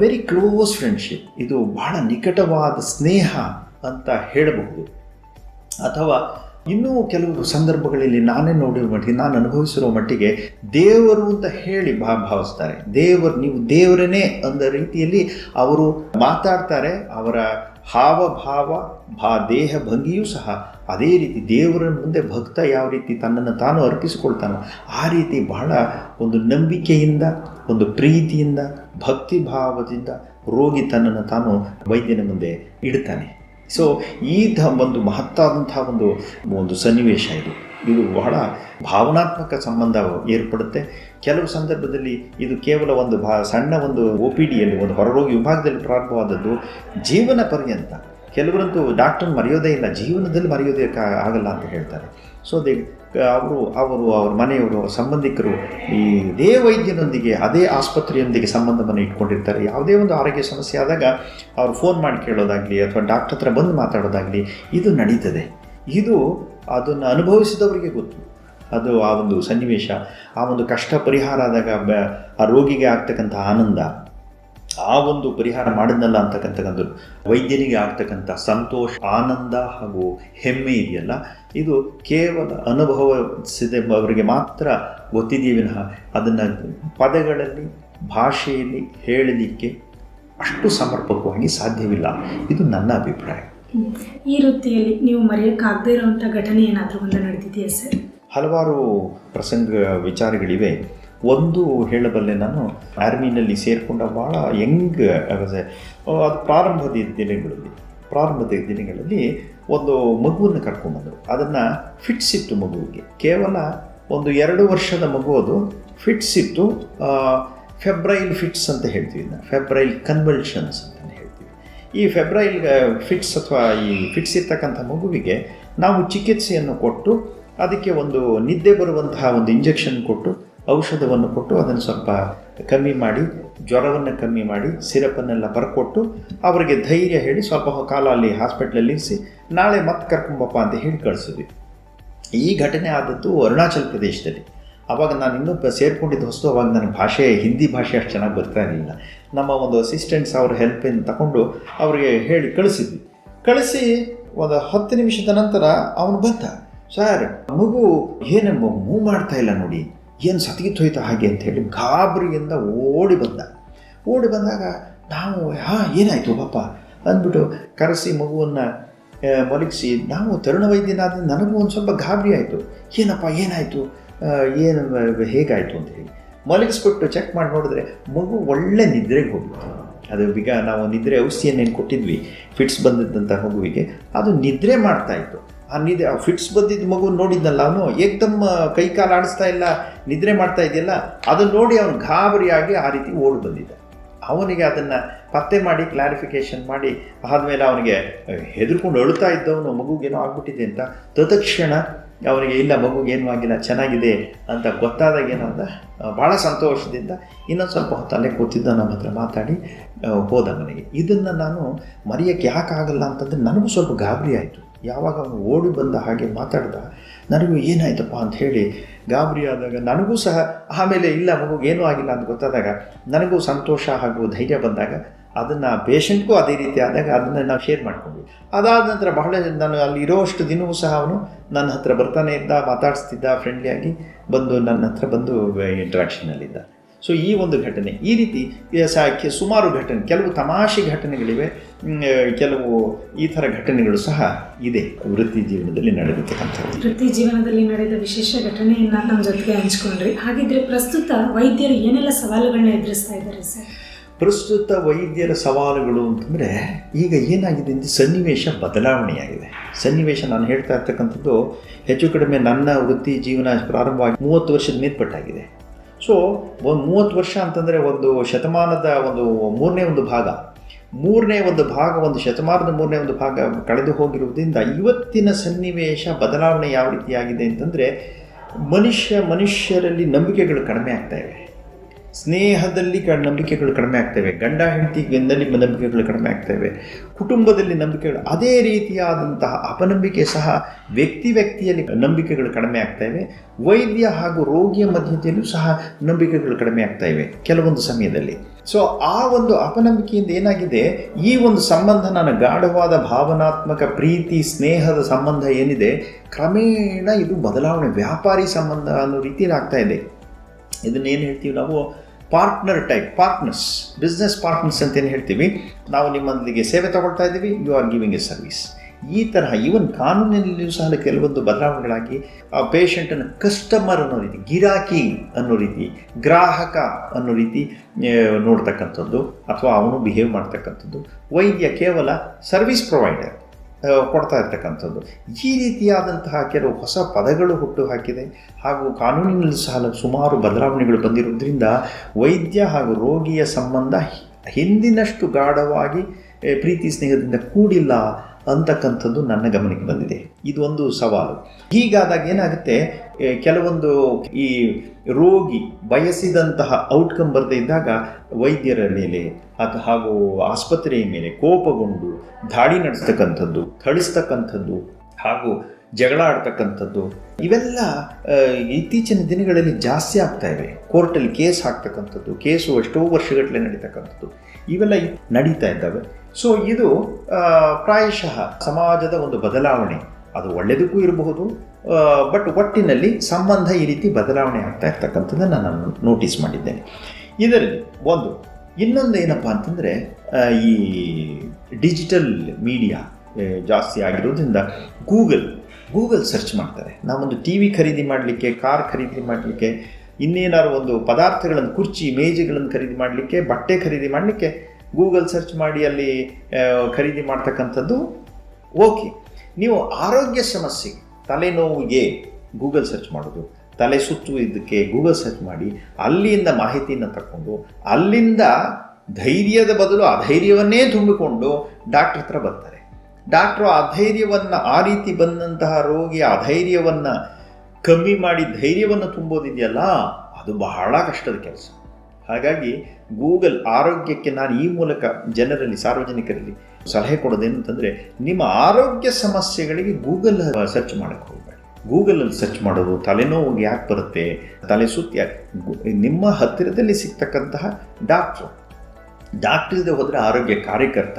ವೆರಿ ಕ್ಲೋಸ್ ಫ್ರೆಂಡ್ಶಿಪ್ ಇದು ಬಹಳ ನಿಕಟವಾದ ಸ್ನೇಹ ಅಂತ ಹೇಳಬಹುದು. ಅಥವಾ ಇನ್ನೂ ಕೆಲವು ಸಂದರ್ಭಗಳಲ್ಲಿ ನಾನೇ ನೋಡಿರೋ ಮಟ್ಟಿಗೆ, ನಾನು ಅನುಭವಿಸಿರೋ ಮಟ್ಟಿಗೆ ದೇವರು ಅಂತ ಹೇಳಿ ಭಾ ಭಾವಿಸ್ತಾರೆ. ದೇವರು, ನೀವು ದೇವರನ್ನೇ ಅಂದ ರೀತಿಯಲ್ಲಿ ಅವರು ಮಾತಾಡ್ತಾರೆ. ಅವರ ಹಾವಭಾವ ಭಾ, ದೇಹ ಭಂಗಿಯೂ ಸಹ ಅದೇ ರೀತಿ ದೇವರ ಮುಂದೆ ಭಕ್ತ ಯಾವ ರೀತಿ ತನ್ನನ್ನು ತಾನು ಅರ್ಪಿಸಿಕೊಳ್ತಾನೋ ಆ ರೀತಿ ಬಹಳ ಒಂದು ನಂಬಿಕೆಯಿಂದ, ಒಂದು ಪ್ರೀತಿಯಿಂದ ಭಕ್ತಿ ಭಾವದಿಂದ ರೋಗಿ ತನ್ನನ್ನು ತಾನು ವೈದ್ಯನ ಮುಂದೆ ಇಡ್ತಾನೆ ಸೊ ಈ ಧ, ಒಂದು ಮಹತ್ತಾದಂತಹ ಒಂದು ಒಂದು ಸನ್ನಿವೇಶ ಇದು. ಇದು ಬಹಳ ಭಾವನಾತ್ಮಕ ಸಂಬಂಧ ಏರ್ಪಡುತ್ತೆ. ಕೆಲವು ಸಂದರ್ಭದಲ್ಲಿ ಇದು ಕೇವಲ ಒಂದು ಭಾ, ಸಣ್ಣ ಒಂದು ಒ ಪಿ ಡಿಯಲ್ಲಿ ಒಂದು ಹೊರರೋಗಿ ವಿಭಾಗದಲ್ಲಿ ಪ್ರಾರಂಭವಾದದ್ದು ಜೀವನ ಪರ್ಯಂತ. ಕೆಲವರಂತೂ ಡಾಕ್ಟರ್ ಮರೆಯೋದೇ ಇಲ್ಲ, ಜೀವನದಲ್ಲಿ ಮರೆಯೋದಕ್ಕೆ ಆಗಲ್ಲ ಅಂತ ಹೇಳ್ತಾರೆ. ಸೊ ದೇ ಅವರು ಅವರು ಅವ್ರ ಮನೆಯವರು, ಅವರ ಸಂಬಂಧಿಕರು ಈ ಇದೇ ವೈದ್ಯನೊಂದಿಗೆ ಅದೇ ಆಸ್ಪತ್ರೆಯೊಂದಿಗೆ ಸಂಬಂಧವನ್ನು ಇಟ್ಕೊಂಡಿರ್ತಾರೆ. ಯಾವುದೇ ಒಂದು ಆರೋಗ್ಯ ಸಮಸ್ಯೆ ಆದಾಗ ಅವ್ರು ಫೋನ್ ಮಾಡಿ ಕೇಳೋದಾಗಲಿ ಅಥವಾ ಡಾಕ್ಟರ್ ಹತ್ರ ಬಂದು ಮಾತಾಡೋದಾಗಲಿ ಇದು ನಡೀತದೆ. ಇದು ಅದನ್ನು ಅನುಭವಿಸಿದವರಿಗೆ ಗೊತ್ತು. ಅದು ಆ ಒಂದು ಸನ್ನಿವೇಶ, ಆ ಒಂದು ಕಷ್ಟ ಪರಿಹಾರ ಆದಾಗ ಆ ರೋಗಿಗೆ ಆಗ್ತಕ್ಕಂಥ ಆನಂದ. ಆ ಒಂದು ಪರಿಹಾರ ಮಾಡಿದ್ನಲ್ಲ ಅಂತಕ್ಕಂಥಕ್ಕಂಥದ್ದು ವೈದ್ಯನಿಗೆ ಆಗ್ತಕ್ಕಂಥ ಸಂತೋಷ ಆನಂದ ಹಾಗೂ ಹೆಮ್ಮೆ ಇದೆಯಲ್ಲ? ಇದು ಕೇವಲ ಅನುಭವಿಸಿದವರಿಗೆ ಮಾತ್ರ ಗೊತ್ತಿದೆಯೇ ವಿನಃ ಅದನ್ನು ಪದಗಳಲ್ಲಿ ಭಾಷೆಯಲ್ಲಿ ಹೇಳಲಿಕ್ಕೆ ಅಷ್ಟು ಸಮರ್ಪಕವಾಗಿ ಸಾಧ್ಯವಿಲ್ಲ. ಇದು ನನ್ನ ಅಭಿಪ್ರಾಯ. ಈ ವೃತ್ತಿಯಲ್ಲಿ ನೀವು ಮರೆಯೋಕ್ಕಾಗದೇ ಇರುವಂಥ ಘಟನೆ ಏನಾದರೂ ಒಂದು ನಡೆದಿದೆಯಾ ಸರ್? ಹಲವಾರು ಪ್ರಸಂಗ ವಿಚಾರಗಳಿವೆ. ಒಂದು ಹೇಳಬಲ್ಲೆ ನಾನು ಆರ್ಮಿನಲ್ಲಿ ಸೇರಿಕೊಂಡ ಭಾಳ ಯಂಗ್ ಅದು ಪ್ರಾರಂಭದ ದಿನಗಳಲ್ಲಿ ಪ್ರಾರಂಭದ ದಿನಗಳಲ್ಲಿ ಒಂದು ಮಗುವನ್ನು ಕರ್ಕೊಂಡ್ಬಂದರು. ಅದನ್ನು ಫಿಟ್ಸ್ ಇತ್ತು ಮಗುವಿಗೆ. ಕೇವಲ ಒಂದು ಎರಡು ವರ್ಷದ ಮಗು ಅದು ಫಿಟ್ಸ್ ಇತ್ತು ಫೆಬ್ರೈಲ್ ಫಿಟ್ಸ್ ಅಂತ ಹೇಳ್ತೀವಿ ನಾವು ಫೆಬ್ರೈಲ್ ಕನ್ವಲ್ಷನ್ಸ್ ಅಂತ ಹೇಳ್ತೀವಿ. ಈ ಫೆಬ್ರೈಲ್ ಫಿಟ್ಸ್ ಅಥವಾ ಈ ಫಿಟ್ಸ್ ಇರ್ತಕ್ಕಂಥ ಮಗುವಿಗೆ ನಾವು ಚಿಕಿತ್ಸೆಯನ್ನು ಕೊಟ್ಟು, ಅದಕ್ಕೆ ಒಂದು ನಿದ್ದೆ ಬರುವಂತಹ ಒಂದು ಇಂಜೆಕ್ಷನ್ ಕೊಟ್ಟು ಔಷಧವನ್ನು ಕೊಟ್ಟು ಅದನ್ನು ಸ್ವಲ್ಪ ಕಮ್ಮಿ ಮಾಡಿ, ಜ್ವರವನ್ನು ಕಮ್ಮಿ ಮಾಡಿ, ಸಿರಪನ್ನೆಲ್ಲ ಬರ್ಕೊಟ್ಟು ಅವರಿಗೆ ಧೈರ್ಯ ಹೇಳಿ ಸ್ವಲ್ಪ ಕಾಲ ಅಲ್ಲಿ ಹಾಸ್ಪಿಟ್ಲಲ್ಲಿ ಇರಿಸಿ, ನಾಳೆ ಮತ್ತೆ ಕರ್ಕೊಂಬಪ್ಪ ಅಂತ ಹೇಳಿ ಕಳಿಸಿದ್ವಿ. ಈ ಘಟನೆ ಆದದ್ದು ಅರುಣಾಚಲ ಪ್ರದೇಶದಲ್ಲಿ. ಆವಾಗ ನಾನು ಇನ್ನೂ ಪ- ಸೇರ್ಕೊಂಡಿದ್ದು ಹೊಸದು ಅವಾಗ ನನಗೆ ಭಾಷೆ, ಹಿಂದಿ ಭಾಷೆ ಅಷ್ಟು ಚೆನ್ನಾಗಿ ಬರ್ತಾ ಇರಲಿಲ್ಲ. ನಮ್ಮ ಒಂದು ಅಸಿಸ್ಟೆಂಟ್ಸ್ ಅವ್ರ ಹೆಲ್ಪನ್ನು ತಗೊಂಡು ಅವರಿಗೆ ಹೇಳಿ ಕಳಿಸಿದ್ವಿ. ಕಳಿಸಿ ಒಂದು ಹತ್ತು ನಿಮಿಷದ ನಂತರ ಅವನು ಬಂದ. ಸರ್ ಮಗು ಏನು ಮೂವ್ ಮಾಡ್ತಾ ಇಲ್ಲ ನೋಡಿ. ಏನು ಸತಿಗಿತ್ತು ಹೋಯ್ತಾ ಹಾಗೆ ಅಂತ ಹೇಳಿ ಗಾಬರಿಯಿಂದ ಓಡಿ ಬಂದ. ಓಡಿ ಬಂದಾಗ ನಾವು, ಹಾಂ, ಏನಾಯಿತು ಪಾಪ? ಅಂದ್ಬಿಟ್ಟು ಕರೆಸಿ ಮಗುವನ್ನು ಮಲಗಿಸಿ, ನಾವು ತರುಣ ವೈದ್ಯನಾದ ನನಗೂ ಒಂದು ಸ್ವಲ್ಪ ಗಾಬರಿ ಆಯಿತು. ಏನಪ್ಪ, ಏನಾಯಿತು? ಏನು, ಹೇಗಾಯಿತು? ಅಂತ ಹೇಳಿ ಮಲಗಿಸ್ಬಿಟ್ಟು ಚೆಕ್ ಮಾಡಿ ನೋಡಿದ್ರೆ ಮಗು ಒಳ್ಳೆ ನಿದ್ರೆಗೆ ಹೋಗಿತ್ತು. ಅದು ಈಗ ನಾವು ನಿದ್ರೆ ಔಷಧಿಯನ್ನೇನು ಕೊಟ್ಟಿದ್ವಿ ಫಿಟ್ಸ್ ಬಂದಿದ್ದಂಥ ಮಗುವಿಗೆ, ಅದು ನಿದ್ರೆ ಮಾಡ್ತಾ ಇತ್ತು. ಆ ನಿದ್ರೆ ಫಿಟ್ಸ್ ಬಂದಿದ್ದ ಮಗು ನೋಡಿದ್ನಲ್ಲ ಅವನು, ಏಕ್ದಮ್ ಕೈ ಕಾಲು ಆಡಿಸ್ತಾ ಇಲ್ಲ, ನಿದ್ರೆ ಮಾಡ್ತಾ ಇದೆಯಲ್ಲ, ಅದನ್ನು ನೋಡಿ ಅವನು ಗಾಬರಿಯಾಗಿ ಆ ರೀತಿ ಓಡಿ ಬಂದಿದ್ದ. ಅವನಿಗೆ ಅದನ್ನು ಪತ್ತೆ ಮಾಡಿ ಕ್ಲಾರಿಫಿಕೇಷನ್ ಮಾಡಿ ಆದಮೇಲೆ ಅವನಿಗೆ ಹೆದರ್ಕೊಂಡು ಅಳುತ್ತಾ ಇದ್ದವನು ಮಗುಗೇನೋ ಆಗ್ಬಿಟ್ಟಿದೆ ಅಂತ ತತ್ಕ್ಷಣ ಅವನಿಗೆ, ಇಲ್ಲ ಮಗುಗೇನೂ ಆಗಿಲ್ಲ, ಚೆನ್ನಾಗಿದೆ ಅಂತ ಗೊತ್ತಾದಾಗ ಏನಂದ ಭಾಳ ಸಂತೋಷದಿಂದ ಇನ್ನೊಂದು ಸ್ವಲ್ಪ ಹೊತ್ತು ಅಲ್ಲೇ ಕೂತಿದ್ದ, ನಮ್ಮ ಹತ್ರ ಮಾತಾಡಿ ಹೋದ ಮನೆಗೆ. ಇದನ್ನು ನಾನು ಮರೆಯೋಕ್ಕೆ ಯಾಕಾಗಲ್ಲ ಅಂತಂದರೆ ನನಗೂ ಸ್ವಲ್ಪ ಗಾಬರಿ ಆಯಿತು. ಯಾವಾಗ ಅವನು ಓಡಿ ಬಂದ ಹಾಗೆ ಮಾತಾಡ್ದ, ನನಗೂ ಏನಾಯ್ತಪ್ಪ ಅಂತ ಹೇಳಿ ಗಾಬರಿ ಆದಾಗ ನನಗೂ ಸಹ ಆಮೇಲೆ ಇಲ್ಲ ಮಗುಗೆ ಆಗಿಲ್ಲ ಅಂತ ಗೊತ್ತಾದಾಗ ನನಗೂ ಸಂತೋಷ ಹಾಗೂ ಧೈರ್ಯ ಬಂದಾಗ ಅದನ್ನು ಪೇಷಂಟ್ಗೂ ಅದೇ ರೀತಿ ಆದಾಗ ಅದನ್ನು ನಾವು ಶೇರ್ ಮಾಡ್ಕೊಂಡ್ವಿ. ಅದಾದ ನಂತರ ಬಹಳ ನಾನು ಅಲ್ಲಿ ಇರೋಷ್ಟು ದಿನವೂ ಸಹ ಅವನು ನನ್ನ ಹತ್ರ ಬರ್ತಾನೆ ಇದ್ದ, ಮಾತಾಡಿಸ್ತಿದ್ದ ಫ್ರೆಂಡ್ಲಿಯಾಗಿ ಬಂದು ನನ್ನ ಹತ್ರ ಬಂದು ಇಂಟ್ರಾಕ್ಷನಲ್ಲಿದ್ದ ಸೊ ಈ ಒಂದು ಘಟನೆ, ಈ ರೀತಿ ಸಾಕೆ ಸುಮಾರು ಘಟನೆ, ಕೆಲವು ತಮಾಷೆ ಘಟನೆಗಳಿವೆ. ಕೆಲವು ಈ ಥರ ಘಟನೆಗಳು ಸಹ ಇದೆ ವೃತ್ತಿ ಜೀವನದಲ್ಲಿ ನಡೆದಿರ್ತಕ್ಕಂಥದ್ದು. ವೃತ್ತಿ ಜೀವನದಲ್ಲಿ ನಡೆದ ವಿಶೇಷ ಘಟನೆಯನ್ನ ನಮ್ಮ ಜೊತೆಗೆ ಹಂಚ್ಕೊಂಡ್ರಿ. ಹಾಗಿದ್ರೆ ಪ್ರಸ್ತುತ ವೈದ್ಯರು ಏನೆಲ್ಲ ಸವಾಲುಗಳನ್ನ ಎದುರಿಸ್ತಾ ಇದ್ದಾರೆ ಸರ್? ಪ್ರಸ್ತುತ ವೈದ್ಯರ ಸವಾಲುಗಳು ಅಂತಂದರೆ ಈಗ ಏನಾಗಿದೆ ಅಂದರೆ ಸನ್ನಿವೇಶ ಬದಲಾವಣೆಯಾಗಿದೆ. ಸನ್ನಿವೇಶ ನಾನು ಹೇಳ್ತಾ ಇರ್ತಕ್ಕಂಥದ್ದು ಹೆಚ್ಚು ಕಡಿಮೆ ನನ್ನ ವೃತ್ತಿ ಜೀವನ ಪ್ರಾರಂಭವಾಗಿ ಮೂವತ್ತು ವರ್ಷದ ಮೇಲ್ಪಟ್ಟಾಗಿದೆ. ಸೊ ಒಂದು ಮೂವತ್ತು ವರ್ಷ ಅಂತಂದರೆ ಒಂದು ಶತಮಾನದ ಒಂದು ಮೂರನೇ ಒಂದು ಭಾಗ. ಮೂರನೇ ಒಂದು ಭಾಗ, ಒಂದು ಶತಮಾನದ ಮೂರನೇ ಒಂದು ಭಾಗ ಕಳೆದು ಹೋಗಿರುವುದರಿಂದ ಇವತ್ತಿನ ಸನ್ನಿವೇಶ ಬದಲಾವಣೆ ಯಾವ ರೀತಿಯಾಗಿದೆ ಅಂತಂದರೆ ಮನುಷ್ಯ ಮನುಷ್ಯರಲ್ಲಿ ನಂಬಿಕೆಗಳು ಕಡಿಮೆ ಆಗ್ತಾ ಇವೆ. ಸ್ನೇಹದಲ್ಲಿ ನಂಬಿಕೆಗಳು ಕಡಿಮೆ ಆಗ್ತವೆ. ಗಂಡ, ಹೆಂಡತಿ ಹೆಂಡತಿನಲ್ಲಿ ನಂಬಿಕೆಗಳು ಕಡಿಮೆ ಆಗ್ತವೆ. ಕುಟುಂಬದಲ್ಲಿ ನಂಬಿಕೆಗಳು ಅದೇ ರೀತಿಯಾದಂತಹ ಅಪನಂಬಿಕೆ ಸಹ ವ್ಯಕ್ತಿ ವ್ಯಕ್ತಿಯಲ್ಲಿ ನಂಬಿಕೆಗಳು ಕಡಿಮೆ ಆಗ್ತವೆ. ವೈದ್ಯ ಹಾಗೂ ರೋಗಿಯ ಮಧ್ಯದಲ್ಲೂ ಸಹ ನಂಬಿಕೆಗಳು ಕಡಿಮೆ ಆಗ್ತಾ ಇವೆ ಕೆಲವೊಂದು ಸಮಯದಲ್ಲಿ. ಸೊ ಆ ಒಂದು ಅಪನಂಬಿಕೆಯಿಂದ ಏನಾಗಿದೆ? ಈ ಒಂದು ಸಂಬಂಧ ನನ್ನ ಗಾಢವಾದ ಭಾವನಾತ್ಮಕ ಪ್ರೀತಿ, ಸ್ನೇಹದ ಸಂಬಂಧ ಏನಿದೆ? ಕ್ರಮೇಣ ಇದು ಬದಲಾವಣೆ, ವ್ಯಾಪಾರಿ ಸಂಬಂಧ ಅನ್ನೋ ರೀತಿಯಲ್ಲಿ ಆಗ್ತಾ ಇದೆ. ಇದನ್ನೇನು ಹೇಳ್ತೀವಿ ನಾವು? Partner type, partners business partners ಅಂತ ಏನು ಹೇಳ್ತೀವಿ. ನಾವು ನಿಮ್ಮೊಂದಿಗೆ ಸೇವೆ ತಗೊಳ್ತಾ ಇದ್ದೀವಿ you are giving a service ಈ ತರಹ ಈವನ್ ಕಾನೂನಿನಲ್ಲಿಯೂ ಸಹ ಕೆಲವೊಂದು ಬದಲಾವಣೆಗಳಾಗಿ, ಆ ಪೇಷಂಟನ್ನು ಕಸ್ಟಮರ್ ಅನ್ನೋ ರೀತಿ, ಗಿರಾಕಿ ಅನ್ನೋ ರೀತಿ, ಗ್ರಾಹಕ ಅನ್ನೋ ರೀತಿ ನೋಡ್ತಕ್ಕಂಥದ್ದು, ಅಥವಾ ಅವನು ಬಿಹೇವ್ ಮಾಡ್ತಕ್ಕಂಥದ್ದು. ವೈದ್ಯ ಕೇವಲ ಸರ್ವಿಸ್ ಪ್ರೊವೈಡರ್ ಕೊಡ್ತಾ ಇರ್ತಕ್ಕಂಥದ್ದು. ಈ ರೀತಿಯಾದಂತಹ ಕೆಲವು ಹೊಸ ಪದಗಳು ಹುಟ್ಟು ಹಾಕಿದೆ. ಹಾಗೂ ಕಾನೂನಿನಲ್ಲಿ ಸಹ ಸುಮಾರು ಬದಲಾವಣೆಗಳು ಬಂದಿರೋದ್ರಿಂದ ವೈದ್ಯ ಹಾಗೂ ರೋಗಿಯ ಸಂಬಂಧ ಹಿಂದಿನಷ್ಟು ಗಾಢವಾಗಿ ಪ್ರೀತಿ ಸ್ನೇಹದಿಂದ ಕೂಡಿಲ್ಲ ಅಂತಕ್ಕಂಥದ್ದು ನನ್ನ ಗಮನಕ್ಕೆ ಬಂದಿದೆ. ಇದು ಒಂದು ಸವಾಲು. ಹೀಗಾದಾಗ ಏನಾಗುತ್ತೆ? ಕೆಲವೊಂದು ಈ ರೋಗಿ ಬಯಸಿದಂತಹ ಔಟ್ಕಮ್ ಬರದೇ ಇದ್ದಾಗ ವೈದ್ಯರ ಮೇಲೆ ಅದು ಹಾಗೂ ಆಸ್ಪತ್ರೆಯ ಮೇಲೆ ಕೋಪಗೊಂಡು ದಾಳಿ ನಡೆಸ್ತಕ್ಕಂಥದ್ದು, ಥಳಿಸ್ತಕ್ಕಂಥದ್ದು ಹಾಗೂ ಜಗಳ ಆಡ್ತಕ್ಕಂಥದ್ದು, ಇವೆಲ್ಲ ಇತ್ತೀಚಿನ ದಿನಗಳಲ್ಲಿ ಜಾಸ್ತಿ ಆಗ್ತಾ ಇವೆ. ಕೋರ್ಟಲ್ಲಿ ಕೇಸ್ ಹಾಕ್ತಕ್ಕಂಥದ್ದು, ಕೇಸು ಎಷ್ಟೋ ವರ್ಷಗಟ್ಟಲೆ ನಡೀತಕ್ಕಂಥದ್ದು. ಇವೆಲ್ಲ ನಡೀತಾ ಇದ್ದಾವೆ. ಸೊ ಇದು ಪ್ರಾಯಶಃ ಸಮಾಜದ ಒಂದು ಬದಲಾವಣೆ. ಅದು ಒಳ್ಳೆಯದಕ್ಕೂ ಇರಬಹುದು ಬಟ್ ಒಟ್ಟಿನಲ್ಲಿ ಸಂಬಂಧ ಈ ರೀತಿ ಬದಲಾವಣೆ ಆಗ್ತಾ ಇರ್ತಕ್ಕಂಥದ್ದನ್ನು ನಾನು ನೋಟಿಸ್ ಮಾಡಿದ್ದೇನೆ. ಇದರಲ್ಲಿ ಒಂದು, ಇನ್ನೊಂದು ಏನಪ್ಪ ಅಂತಂದರೆ ಈ ಡಿಜಿಟಲ್ ಮೀಡಿಯಾ ಜಾಸ್ತಿ ಆಗಿರೋದ್ರಿಂದ ಗೂಗಲ್ ಗೂಗಲ್ ಸರ್ಚ್ ಮಾಡ್ತಾರೆ. ನಾವೊಂದು ಟಿ ವಿ ಖರೀದಿ ಮಾಡಲಿಕ್ಕೆ ಕಾರ್ ಖರೀದಿ ಮಾಡಲಿಕ್ಕೆ, ಇನ್ನೇನಾದ್ರು ಒಂದು ಪದಾರ್ಥಗಳನ್ನು, ಕುರ್ಚಿ, ಮೇಜುಗಳನ್ನು ಖರೀದಿ ಮಾಡಲಿಕ್ಕೆ, ಬಟ್ಟೆ ಖರೀದಿ ಮಾಡಲಿಕ್ಕೆ ಗೂಗಲ್ ಸರ್ಚ್ ಮಾಡಿ ಅಲ್ಲಿ ಖರೀದಿ ಮಾಡ್ತಕ್ಕಂಥದ್ದು ಓಕೆ ನೀವು ಆರೋಗ್ಯ ಸಮಸ್ಯೆಗೆ ತಲೆನೋವಿಗೆ ಗೂಗಲ್ ಸರ್ಚ್ ಮಾಡೋದು, ತಲೆ ಸುತ್ತು ಇದಕ್ಕೆ ಗೂಗಲ್ ಸರ್ಚ್ ಮಾಡಿ, ಅಲ್ಲಿಂದ ಮಾಹಿತಿಯನ್ನು ತಗೊಂಡು ಅಲ್ಲಿಂದ ಧೈರ್ಯದ ಬದಲು ಅಧೈರ್ಯವನ್ನೇ ತುಂಬಿಕೊಂಡು ಡಾಕ್ಟ್ರ್ ಹತ್ರ ಬರ್ತಾರೆ. ಡಾಕ್ಟ್ರು ಅಧೈರ್ಯವನ್ನು ಆ ರೀತಿ ಬಂದಂತಹ ರೋಗಿಯ ಅಧೈರ್ಯವನ್ನು ಕಮ್ಮಿ ಮಾಡಿ ಧೈರ್ಯವನ್ನು ತುಂಬೋದಿದೆಯಲ್ಲ, ಅದು ಬಹಳ ಕಷ್ಟದ ಕೆಲಸ. ಹಾಗಾಗಿ ಗೂಗಲ್ ಆರೋಗ್ಯಕ್ಕೆ ನಾನು ಈ ಮೂಲಕ ಜನರಲ್ಲಿ, ಸಾರ್ವಜನಿಕರಲ್ಲಿ ಸಲಹೆ ಕೊಡೋದೇನು ಅಂತಂದರೆ, ನಿಮ್ಮ ಆರೋಗ್ಯ ಸಮಸ್ಯೆಗಳಿಗೆ ಗೂಗಲ್ ಸರ್ಚ್ ಮಾಡೋಕ್ಕೆ ಹೋಗಬೇಡಿ. ಗೂಗಲಲ್ಲಿ ಸರ್ಚ್ ಮಾಡೋದು, ತಲೆನೋವು ಯಾಕೆ ಬರುತ್ತೆ, ತಲೆ ಸುತ್ತಿ ಯಾಕೆ, ನಿಮ್ಮ ಹತ್ತಿರದಲ್ಲಿ ಸಿಗ್ತಕ್ಕಂತಹ ಡಾಕ್ಟ್ರು. ಡಾಕ್ಟ್ರ್ ಇಲ್ಲದೆ ಹೋದರೆ ಆರೋಗ್ಯ ಕಾರ್ಯಕರ್ತ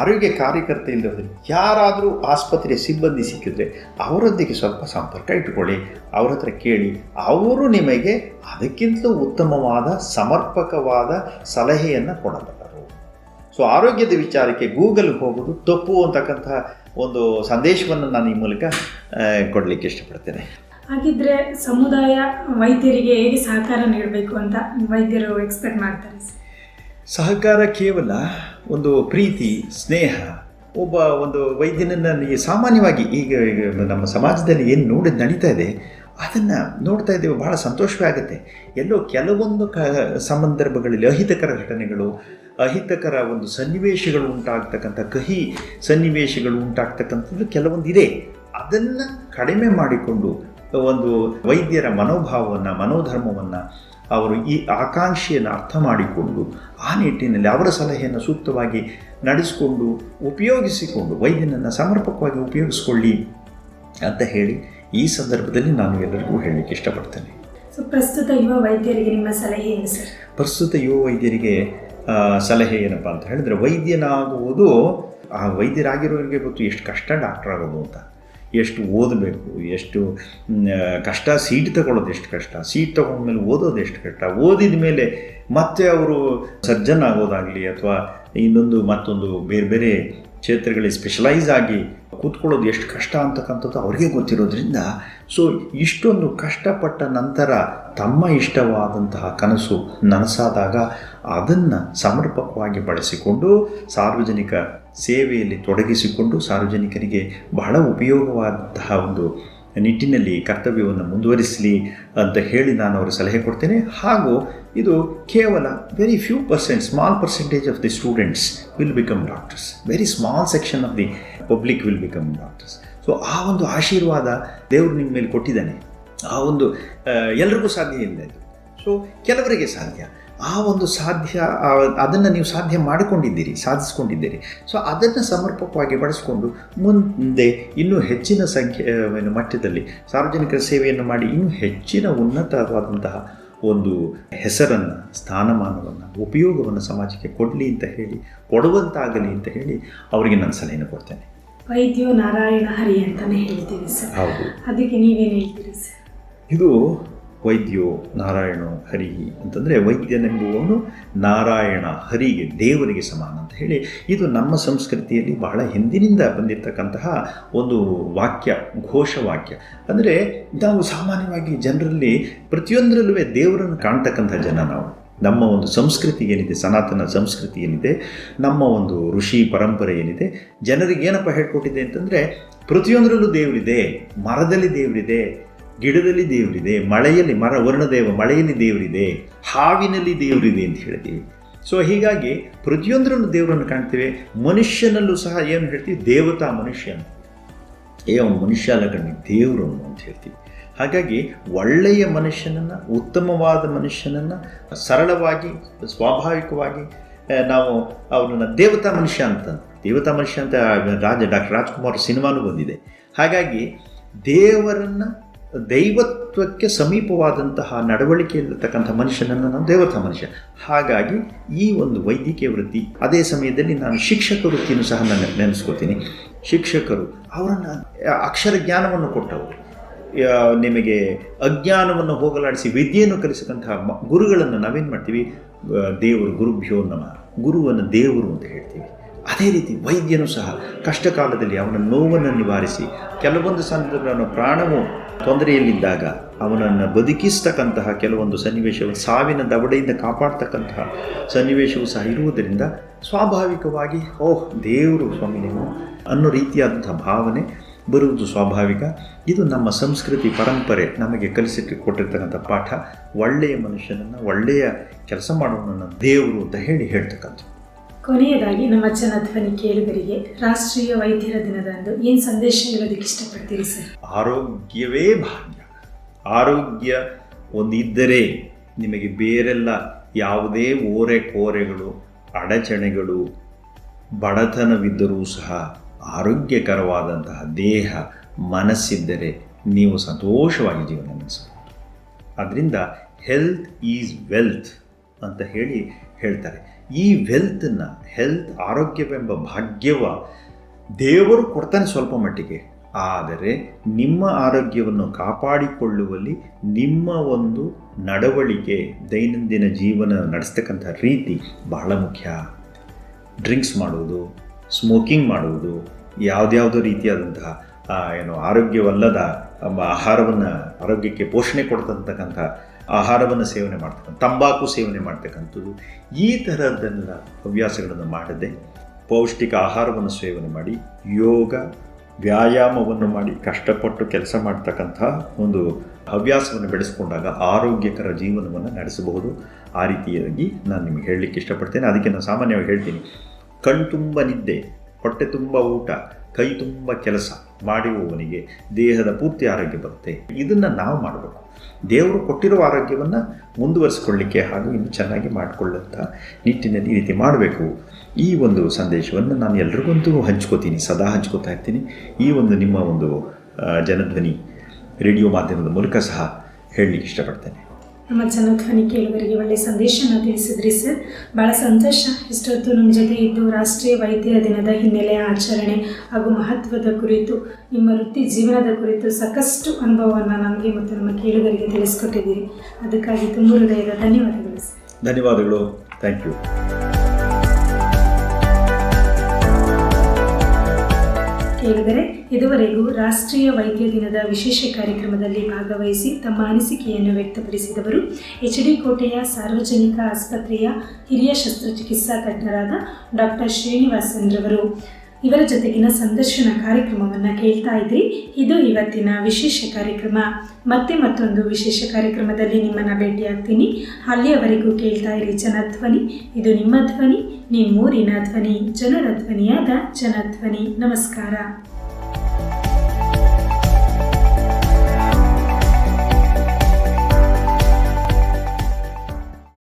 ಆರೋಗ್ಯ ಕಾರ್ಯಕರ್ತ ಇಲ್ಲದೆ ಯಾರಾದರೂ ಆಸ್ಪತ್ರೆಯ ಸಿಬ್ಬಂದಿ ಸಿಕ್ಕಿದ್ರೆ ಅವರೊಂದಿಗೆ ಸ್ವಲ್ಪ ಸಂಪರ್ಕ ಇಟ್ಟುಕೊಳ್ಳಿ. ಅವ್ರ ಹತ್ರ ಕೇಳಿ ಅವರು ನಿಮಗೆ ಅದಕ್ಕಿಂತಲೂ ಉತ್ತಮವಾದ ಸಮರ್ಪಕವಾದ ಸಲಹೆಯನ್ನು ಕೊಡಬಲ್ಲರು. ಸೊ ಆರೋಗ್ಯದ ವಿಚಾರಕ್ಕೆ ಗೂಗಲ್ಗೆ ಹೋಗೋದು ತಪ್ಪು ಅಂತಕ್ಕಂತಹ ಒಂದು ಸಂದೇಶವನ್ನು ನಾನು ಈ ಮೂಲಕ ಕೊಡಲಿಕ್ಕೆ ಇಷ್ಟಪಡ್ತೇನೆ. ಹಾಗಿದ್ರೆ ಸಮುದಾಯ ವೈದ್ಯರಿಗೆ ಹೇಗೆ ಸಹಕಾರ ನೀಡಬೇಕು ಅಂತ ವೈದ್ಯರು ಎಕ್ಸ್ಪೆಕ್ಟ್ ಮಾಡ್ತಾರೆ? ಸಹಕಾರ ಕೇವಲ ಒಂದು ಪ್ರೀತಿ, ಸ್ನೇಹ, ಒಬ್ಬ ಒಂದು ವೈದ್ಯನನ್ನು ಸಾಮಾನ್ಯವಾಗಿ ಈಗ ನಮ್ಮ ಸಮಾಜದಲ್ಲಿ ಏನು ನೋಡಿ ನಡೀತಾ ಇದೆ, ಅದನ್ನು ನೋಡ್ತಾ ಇದ್ದೇವೆ ಭಾಳ ಸಂತೋಷವೇ ಆಗುತ್ತೆ. ಎಲ್ಲೋ ಕೆಲವೊಂದು ಕ, ಸಂದರ್ಭಗಳಲ್ಲಿ ಅಹಿತಕರ ಘಟನೆಗಳು, ಅಹಿತಕರ ಒಂದು ಸನ್ನಿವೇಶಗಳು ಉಂಟಾಗ್ತಕ್ಕಂಥ ಕಹಿ ಸನ್ನಿವೇಶಗಳು ಉಂಟಾಗ್ತಕ್ಕಂಥದ್ದು ಕೆಲವೊಂದು ಇದೆ. ಅದನ್ನು ಕಡಿಮೆ ಮಾಡಿಕೊಂಡು ಒಂದು ವೈದ್ಯರ ಮನೋಭಾವವನ್ನು, ಮನೋಧರ್ಮವನ್ನು ಅವರು ಈ ಆಕಾಂಕ್ಷೆಯನ್ನು ಅರ್ಥ ಮಾಡಿಕೊಂಡು ಆ ನಿಟ್ಟಿನಲ್ಲಿ ಅವರ ಸಲಹೆಯನ್ನು ಸೂಕ್ತವಾಗಿ ನಡೆಸಿಕೊಂಡು ಉಪಯೋಗಿಸಿಕೊಂಡು ವೈದ್ಯನನ್ನು ಸಮರ್ಪಕವಾಗಿ ಉಪಯೋಗಿಸ್ಕೊಳ್ಳಿ ಅಂತ ಹೇಳಿ ಈ ಸಂದರ್ಭದಲ್ಲಿ ನಾನು ಎಲ್ಲರಿಗೂ ಹೇಳಲಿಕ್ಕೆ ಇಷ್ಟಪಡ್ತೇನೆ. ಸೊ ಪ್ರಸ್ತುತ ಯುವ ವೈದ್ಯರಿಗೆ ನಿಮ್ಮ ಸಲಹೆ ಏನು ಸರ್ ಪ್ರಸ್ತುತ ಯುವ ವೈದ್ಯರಿಗೆ ಸಲಹೆ ಏನಪ್ಪ ಅಂತ ಹೇಳಿದ್ರೆ ವೈದ್ಯನಾಗುವುದು ಆ ವೈದ್ಯರಾಗಿರೋರಿಗೆ ಗೊತ್ತು ಎಷ್ಟು ಕಷ್ಟ ಡಾಕ್ಟರ್ ಆಗೋದು ಅಂತ. ಎಷ್ಟು ಓದಬೇಕು, ಎಷ್ಟು ಕಷ್ಟ, ಸೀಟ್ ತಗೊಳ್ಳೋದು ಎಷ್ಟು ಕಷ್ಟ, ಸೀಟ್ ತಗೊಂಡ್ಮೇಲೆ ಓದೋದು ಎಷ್ಟು ಕಷ್ಟ, ಓದಿದ ಮೇಲೆ ಮತ್ತೆ ಅವರು ಸರ್ಜನ್ ಆಗೋದಾಗಲಿ ಅಥವಾ ಇನ್ನೊಂದು ಮತ್ತೊಂದು ಬೇರೆ ಬೇರೆ ಕ್ಷೇತ್ರಗಳಿಗೆ ಸ್ಪೆಷಲೈಸ್ ಆಗಿ ಕೂತ್ಕೊಳ್ಳೋದು ಎಷ್ಟು ಕಷ್ಟ ಅಂತಕ್ಕಂಥದ್ದು ಅವ್ರಿಗೆ ಗೊತ್ತಿರೋದ್ರಿಂದ ಸೊ ಇಷ್ಟೊಂದು ಕಷ್ಟಪಟ್ಟ ನಂತರ ತಮ್ಮ ಇಷ್ಟವಾದಂತಹ ಕನಸು ನನಸಾದಾಗ ಅದನ್ನು ಸಮರ್ಪಕವಾಗಿ ಬಳಸಿಕೊಂಡು ಸಾರ್ವಜನಿಕ ಸೇವೆಯಲ್ಲಿ ತೊಡಗಿಸಿಕೊಂಡು ಸಾರ್ವಜನಿಕರಿಗೆ ಬಹಳ ಉಪಯೋಗವಾದಂತಹ ಒಂದು ನಿಟ್ಟಿನಲ್ಲಿ ಕರ್ತವ್ಯವನ್ನು ಮುಂದುವರಿಸಲಿ ಅಂತ ಹೇಳಿ ನಾನು ಅವರು ಸಲಹೆ ಕೊಡ್ತೇನೆ. ಹಾಗೂ ಇದು ಕೇವಲ very few percent small percentage of the students will become doctors very small section of the public will become doctors so ಆ ಒಂದು ಆಶೀರ್ವಾದ ದೇವರು ನಿಮ್ಮ ಮೇಲೆ ಕೊಟ್ಟಿದ್ದಾನೆ. ಆ ಒಂದು ಎಲ್ರಿಗೂ ಸಾಧ್ಯ ಇಲ್ಲ ಇದು. ಸೊ ಕೆಲವರಿಗೆ ಸಾಧ್ಯ. ಆ ಒಂದು ಸಾಧ್ಯ ಅದನ್ನು ನೀವು ಸಾಧ್ಯ ಮಾಡಿಕೊಂಡಿದ್ದೀರಿ ಸಾಧಿಸ್ಕೊಂಡಿದ್ದೀರಿ. ಸೊ ಅದನ್ನು ಸಮರ್ಪಕವಾಗಿ ಬಳಸಿಕೊಂಡು ಮುಂದೆ ಇನ್ನೂ ಹೆಚ್ಚಿನ ಸಂಖ್ಯೆ ಏನು ಮಟ್ಟದಲ್ಲಿ ಸಾರ್ವಜನಿಕರ ಸೇವೆಯನ್ನು ಮಾಡಿ ಇನ್ನೂ ಹೆಚ್ಚಿನ ಉನ್ನತವಾದಂತಹ ಒಂದು ಹೆಸರನ್ನು ಸ್ಥಾನಮಾನವನ್ನು ಉಪಯೋಗವನ್ನು ಸಮಾಜಕ್ಕೆ ಕೊಡಲಿ ಅಂತ ಹೇಳಿ ಕೊಡುವಂತಾಗಲಿ ಅಂತ ಹೇಳಿ ಅವರಿಗೆ ನಾನು ಸಲಹೆಯನ್ನು ಕೊಡ್ತೇನೆ. ವೈದ್ಯೋ ನಾರಾಯಣ ಹರಿ ಅಂತಾನೆ ಹೇಳ್ತೀವಿ ಸರ್. ಹೌದು. ಅದಕ್ಕೆ ನೀವೇನು ಹೇಳ್ತೀರಿ ಸರ್? ಇದು ವೈದ್ಯೋ ನಾರಾಯಣ ಹರಿ ಅಂತಂದರೆ ವೈದ್ಯನೆಂಬುವವನು ನಾರಾಯಣ ಹರಿಗೆ ದೇವರಿಗೆ ಸಮಾನ ಅಂತ ಹೇಳಿ ಇದು ನಮ್ಮ ಸಂಸ್ಕೃತಿಯಲ್ಲಿ ಬಹಳ ಹಿಂದಿನಿಂದ ಬಂದಿರತಕ್ಕಂತಹ ಒಂದು ವಾಕ್ಯ ಘೋಷವಾಕ್ಯ ಅಂದರೆ ನಾವು ಸಾಮಾನ್ಯವಾಗಿ ಜನರಲ್ಲಿ ಪ್ರತಿಯೊಂದರಲ್ಲೂ ದೇವರನ್ನು ಕಾಣ್ತಕ್ಕಂಥ ಜನ ನಾವು. ನಮ್ಮ ಒಂದು ಸಂಸ್ಕೃತಿ ಏನಿದೆ, ಸನಾತನ ಸಂಸ್ಕೃತಿ ಏನಿದೆ, ನಮ್ಮ ಒಂದು ಋಷಿ ಪರಂಪರೆ ಏನಿದೆ, ಜನರಿಗೆ ಏನಪ್ಪ ಹೇಳ್ಕೊಟ್ಟಿದೆ ಅಂತಂದರೆ ಪ್ರತಿಯೊಂದರಲ್ಲೂ ದೇವರಿದೆ, ಮರದಲ್ಲಿ ದೇವರಿದೆ ಗಿಡದಲ್ಲಿ ದೇವರಿದೆ, ಮಳೆಯಲ್ಲಿ, ಮರ, ವರ್ಣದೇವ, ಮಳೆಯಲ್ಲಿ ದೇವರಿದೆ, ಹಾವಿನಲ್ಲಿ ದೇವರಿದೆ ಅಂತ ಹೇಳ್ತೀವಿ. ಸೊ ಹೀಗಾಗಿ ಪ್ರತಿಯೊಂದರಲ್ಲೂ ದೇವರನ್ನು ಕಾಣ್ತೇವೆ. ಮನುಷ್ಯನಲ್ಲೂ ಸಹ ಏನು ಹೇಳ್ತೀವಿ? ದೇವತಾ ಮನುಷ್ಯ ಏ, ಅವನು ಮನುಷ್ಯ ಅಲ್ಲ ಕಣ್ಣಿ ದೇವರನ್ನು ಅಂತ ಹೇಳ್ತೀವಿ. ಹಾಗಾಗಿ ಒಳ್ಳೆಯ ಮನುಷ್ಯನನ್ನು, ಉತ್ತಮವಾದ ಮನುಷ್ಯನನ್ನು ಸರಳವಾಗಿ, ಸ್ವಾಭಾವಿಕವಾಗಿ ನಾವು ಅವನನ್ನು ದೇವತಾ ಮನುಷ್ಯ ಅಂತ, ದೇವತಾ ಮನುಷ್ಯ ಅಂತ ರಾಜ, ಡಾಕ್ಟರ್ ರಾಜ್ಕುಮಾರ್ ಸಿನಿಮಾನು ಬಂದಿದೆ. ಹಾಗಾಗಿ ದೇವರನ್ನು ದೈವತ್ವಕ್ಕೆ ಸಮೀಪವಾದಂತಹ ನಡವಳಿಕೆಯಲ್ಲಿರ್ತಕ್ಕಂಥ ಮನುಷ್ಯನನ್ನು ನಾನು ದೇವತಾ ಮನುಷ್ಯ. ಹಾಗಾಗಿ ಈ ಒಂದು ವೈದ್ಯಕೀಯ ವೃತ್ತಿ, ಅದೇ ಸಮಯದಲ್ಲಿ ನಾನು ಶಿಕ್ಷಕ ವೃತ್ತಿಯನ್ನು ಸಹ ನಾನು ನೆನೆಸ್ಕೋತೀನಿ ಶಿಕ್ಷಕರು ಅವರನ್ನು ಅಕ್ಷರ ಜ್ಞಾನವನ್ನು ಕೊಟ್ಟವರು. ನಿಮಗೆ ಅಜ್ಞಾನವನ್ನು ಹೋಗಲಾಡಿಸಿ ವಿದ್ಯೆಯನ್ನು ಕಲಿಸತಕ್ಕಂತಹ ಗುರುಗಳನ್ನು ನಾವೇನು ಮಾಡ್ತೀವಿ? ದೇವರು ಗುರುಭ್ಯೋ ನಮ. ಗುರುವನ್ನು ದೇವರು ಅಂತ ಹೇಳ್ತೀವಿ. ಅದೇ ರೀತಿ ವೈದ್ಯನು ಸಹ ಕಷ್ಟಕಾಲದಲ್ಲಿ ಅವನ ನೋವನ್ನು ನಿವಾರಿಸಿ, ಕೆಲವೊಂದು ಸಂದರ್ಭಗಳನ್ನು ಪ್ರಾಣವು ತೊಂದರೆಯಲ್ಲಿದ್ದಾಗ ಅವನನ್ನು ಬದುಕಿಸ್ತಕ್ಕಂತಹ ಕೆಲವೊಂದು ಸನ್ನಿವೇಶವು ಸಾವಿನ ದವಡೆಯಿಂದ ಕಾಪಾಡ್ತಕ್ಕಂತಹ ಸನ್ನಿವೇಶವು ಸಹ ಇರುವುದರಿಂದ ಸ್ವಾಭಾವಿಕವಾಗಿ, ಓಹ್, ದೇವರು ಸ್ವಾಮಿ ನೀವು ಅನ್ನೋ ರೀತಿಯಾದಂಥ ಭಾವನೆ ಬರುವುದು ಸ್ವಾಭಾವಿಕ. ಇದು ನಮ್ಮ ಸಂಸ್ಕೃತಿ ಪರಂಪರೆ ನಮಗೆ ಕಲಿಸಿಟ್ಟು ಕೊಟ್ಟಿರ್ತಕ್ಕಂಥ ಪಾಠ. ಒಳ್ಳೆಯ ಮನುಷ್ಯನನ್ನು, ಒಳ್ಳೆಯ ಕೆಲಸ ಮಾಡೋನನ್ನು ದೇವರು ಅಂತ ಹೇಳಿ ಹೇಳ್ತಕ್ಕಂಥ ಕೊನೆಯದಾಗಿ ನಮ್ಮ ಜನಧ್ವನಿ ಕೇಳುಗರಿಗೆ ರಾಷ್ಟ್ರೀಯ ವೈದ್ಯರ ದಿನದಂದು ಏನು ಸಂದೇಶ ಹೇಳೋದಕ್ಕೆ ಇಷ್ಟಪಡ್ತೀರಿ ಸರ್? ಆರೋಗ್ಯವೇ ಭಾಗ್ಯ. ಆರೋಗ್ಯ ಒಂದಿದ್ದರೆ ನಿಮಗೆ ಬೇರೆಲ್ಲ ಯಾವುದೇ ಓರೆ ಕೋರೆಗಳು ಅಡಚಣೆಗಳು, ಬಡತನವಿದ್ದರೂ ಸಹ ಆರೋಗ್ಯಕರವಾದಂತಹ ದೇಹ, ಮನಸ್ಸಿದ್ದರೆ ನೀವು ಸಂತೋಷವಾಗಿ ಜೀವನ ನಡೆಸಬಹುದು. ಅದರಿಂದ ಹೆಲ್ತ್ ಈಸ್ ವೆಲ್ತ್ ಅಂತ ಹೇಳಿ ಹೇಳ್ತಾರೆ. ಈ ವೆಲ್ತನ್ನು ಹೆಲ್ತ್ ಆರೋಗ್ಯವೆಂಬ ಭಾಗ್ಯವ ದೇವರು ಕೊಡ್ತಾನೆ ಸ್ವಲ್ಪ ಮಟ್ಟಿಗೆ. ಆದರೆ ನಿಮ್ಮ ಆರೋಗ್ಯವನ್ನು ಕಾಪಾಡಿಕೊಳ್ಳುವಲ್ಲಿ ನಿಮ್ಮ ಒಂದು ನಡವಳಿಕೆ, ದೈನಂದಿನ ಜೀವನ ನಡೆಸ್ತಕ್ಕಂಥ ರೀತಿ ಬಹಳ ಮುಖ್ಯ. ಡ್ರಿಂಕ್ಸ್ ಮಾಡುವುದು, ಸ್ಮೋಕಿಂಗ್ ಮಾಡುವುದು, ಯಾವುದ್ಯಾವುದೋ ರೀತಿಯಾದಂತಹ ಏನು ಆರೋಗ್ಯವಲ್ಲದ, ಆಹಾರವನ್ನು ಆರೋಗ್ಯಕ್ಕೆ ಪೋಷಣೆ ಕೊಡ್ತಕ್ಕಂಥ ಆಹಾರವನ್ನು ಸೇವನೆ ಮಾಡ್ತಕ್ಕಂಥ, ತಂಬಾಕು ಸೇವನೆ ಮಾಡ್ತಕ್ಕಂಥದ್ದು, ಈ ಥರದ್ದೆಲ್ಲ ಹವ್ಯಾಸಗಳನ್ನು ಮಾಡದೆ ಪೌಷ್ಟಿಕ ಆಹಾರವನ್ನು ಸೇವನೆ ಮಾಡಿ, ಯೋಗ, ವ್ಯಾಯಾಮವನ್ನು ಮಾಡಿ, ಕಷ್ಟಪಟ್ಟು ಕೆಲಸ ಮಾಡ್ತಕ್ಕಂಥ ಒಂದು ಹವ್ಯಾಸವನ್ನು ಬೆಳೆಸ್ಕೊಂಡಾಗ ಆರೋಗ್ಯಕರ ಜೀವನವನ್ನು ನಡೆಸಬಹುದು. ಆ ರೀತಿಯಾಗಿ ನಾನು ನಿಮಗೆ ಹೇಳಲಿಕ್ಕೆ ಇಷ್ಟಪಡ್ತೇನೆ. ಅದಕ್ಕೆ ನಾನು ಸಾಮಾನ್ಯವಾಗಿ ಹೇಳ್ತೀನಿ. ಕಣ್ತುಂಬ ನಿದ್ದೆ, ಹೊಟ್ಟೆ ತುಂಬ ಊಟ, ಕೈ ತುಂಬ ಕೆಲಸ ಮಾಡುವವನಿಗೆ ದೇಹದ ಪೂರ್ತಿ ಆರೋಗ್ಯ ಬರುತ್ತೆ. ಇದನ್ನು ನಾವು ಮಾಡಬೇಕು. ದೇವರು ಕೊಟ್ಟಿರೋ ಆರೋಗ್ಯವನ್ನು ಮುಂದುವರಿಸಿಕೊಳ್ಳಿಕ್ಕೆ ಹಾಗೂ ಇನ್ನು ಚೆನ್ನಾಗಿ ಮಾಡಿಕೊಳ್ಳುವಂಥ ನಿಟ್ಟಿನಲ್ಲಿ ಈ ರೀತಿ ಮಾಡಬೇಕು. ಈ ಒಂದು ಸಂದೇಶವನ್ನು ನಾನು ಎಲ್ರಿಗಂತೂ ಹಂಚ್ಕೋತೀನಿ, ಸದಾ ಹಂಚ್ಕೋತಾ ಇರ್ತೀನಿ. ಈ ಒಂದು ನಿಮ್ಮ ಒಂದು ಜನಧ್ವನಿ ರೇಡಿಯೋ ಮಾಧ್ಯಮದ ಮೂಲಕ ಸಹ ಹೇಳಲಿಕ್ಕೆ ಇಷ್ಟಪಡ್ತೇನೆ. ನಮ್ಮ ಜನಧ್ವನಿ ಕೇಳುವರಿಗೆ ಒಳ್ಳೆಯ ಸಂದೇಶನ ತಿಳಿಸಿದ್ರಿ ಸರ್. ಭಾಳ ಸಂತೋಷ. ಇಷ್ಟೊತ್ತು ನಮ್ಮ ಜೊತೆ ಇದ್ದು ರಾಷ್ಟ್ರೀಯ ವೈದ್ಯರ ದಿನದ ಹಿನ್ನೆಲೆ ಆಚರಣೆ ಹಾಗೂ ಮಹತ್ವದ ಕುರಿತು, ನಿಮ್ಮ ವೃತ್ತಿ ಜೀವನದ ಕುರಿತು ಸಾಕಷ್ಟು ಅನುಭವವನ್ನು ನಮಗೆ ಮತ್ತು ನಮ್ಮ ಕೇಳುಗರಿಗೆ ತಿಳಿಸ್ಕೊಟ್ಟಿದ್ದೀರಿ. ಅದಕ್ಕಾಗಿ ತುಂಬ ಹೃದಯದ ಧನ್ಯವಾದಗಳು ಸರ್. ಧನ್ಯವಾದಗಳು. ಥ್ಯಾಂಕ್ ಯು ಕೇಳಿದರೆ ಇದುವರೆಗೂ ರಾಷ್ಟ್ರೀಯ ವೈದ್ಯ ದಿನದ ವಿಶೇಷ ಕಾರ್ಯಕ್ರಮದಲ್ಲಿ ಭಾಗವಹಿಸಿ ತಮ್ಮ ಅನಿಸಿಕೆಯನ್ನು ವ್ಯಕ್ತಪಡಿಸಿದವರು ಎಚ್ ಡಿ ಕೋಟೆಯ ಸಾರ್ವಜನಿಕ ಆಸ್ಪತ್ರೆಯ ಹಿರಿಯ ಶಸ್ತ್ರಚಿಕಿತ್ಸಾ ತಜ್ಞರಾದ ಡಾಕ್ಟರ್ ಶ್ರೀನಿವಾಸನ್ ರವರು. ಇವರ ಜೊತೆಗಿನ ಸಂದರ್ಶನ ಕಾರ್ಯಕ್ರಮವನ್ನು ಕೇಳ್ತಾ ಇದ್ರಿ. ಇದು ಇವತ್ತಿನ ವಿಶೇಷ ಕಾರ್ಯಕ್ರಮ. ಮತ್ತೆ ಮತ್ತೊಂದು ವಿಶೇಷ ಕಾರ್ಯಕ್ರಮದಲ್ಲಿ ನಿಮ್ಮನ್ನು ಭೇಟಿಯಾಗ್ತೀನಿ. ಅಲ್ಲಿಯವರೆಗೂ ಕೇಳ್ತಾ ಇರಿ ಜನಧ್ವನಿ ಇದು ನಿಮ್ಮ ಧ್ವನಿ, ನಿಮ್ಮೂರಿನ ಧ್ವನಿ, ಜನರ ಧ್ವನಿಯಾದ ಜನಧ್ವನಿ ನಮಸ್ಕಾರ.